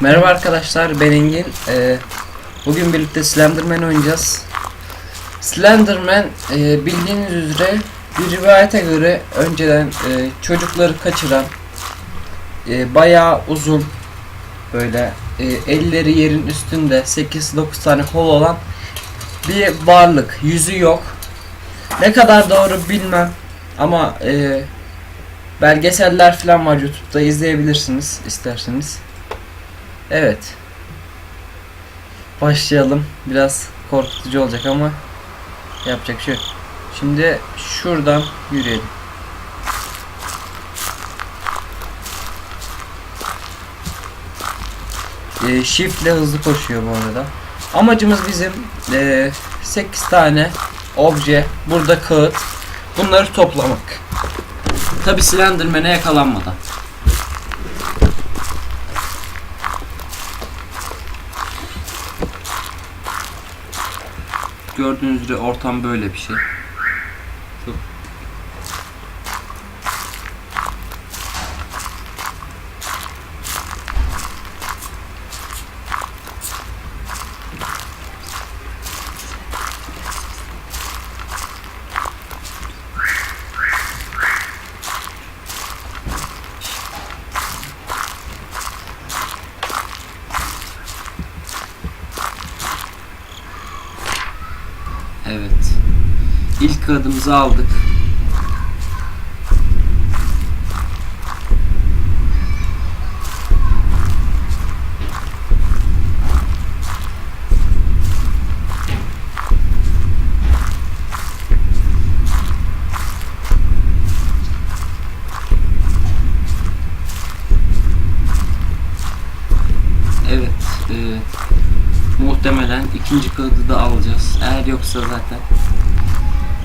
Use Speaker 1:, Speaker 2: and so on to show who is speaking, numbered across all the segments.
Speaker 1: Merhaba arkadaşlar ben Engin. Ee, bugün birlikte Slenderman oynayacağız. Slenderman e, bildiğiniz üzere bir rivayete göre önceden e, çocukları kaçıran e, bayağı uzun böyle e, elleri yerin üstünde 8-9 tane kol olan bir varlık. Yüzü yok. Ne kadar doğru bilmem ama e, belgeseller falan var YouTube'da izleyebilirsiniz isterseniz. Evet. Başlayalım. Biraz korkutucu olacak ama yapacak şey yok. Şimdi şuradan yürüyelim. Ee, shift ile hızlı koşuyor bu arada. Amacımız bizim ee, 8 tane obje, burada kağıt. Bunları toplamak. Tabi Slenderman'e yakalanmadan. Gördüğünüz üzere ortam böyle bir şey. Çok Evet. İlk adımızı aldık. Evet. e, muhtemelen ikinci kağıdı da alacağız. Eğer yoksa zaten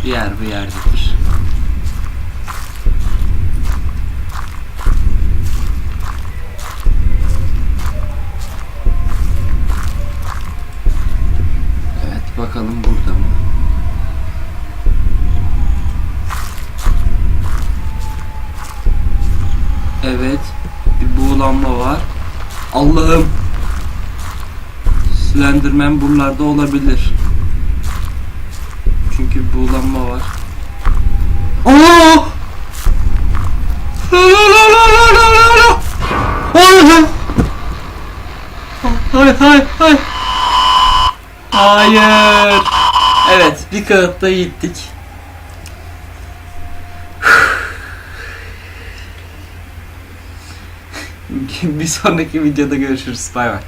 Speaker 1: yer bir yerdedir. Evet bakalım burada mı? Evet bir buğulanma var. Allah'ım Slenderman buralarda olabilir. Çünkü buğulanma var. Aa! La la la la la la la la! Hayır! Hayır hayır hayır! Hayır! Evet bir kağıtta gittik. bir sonraki videoda görüşürüz. Bay bay.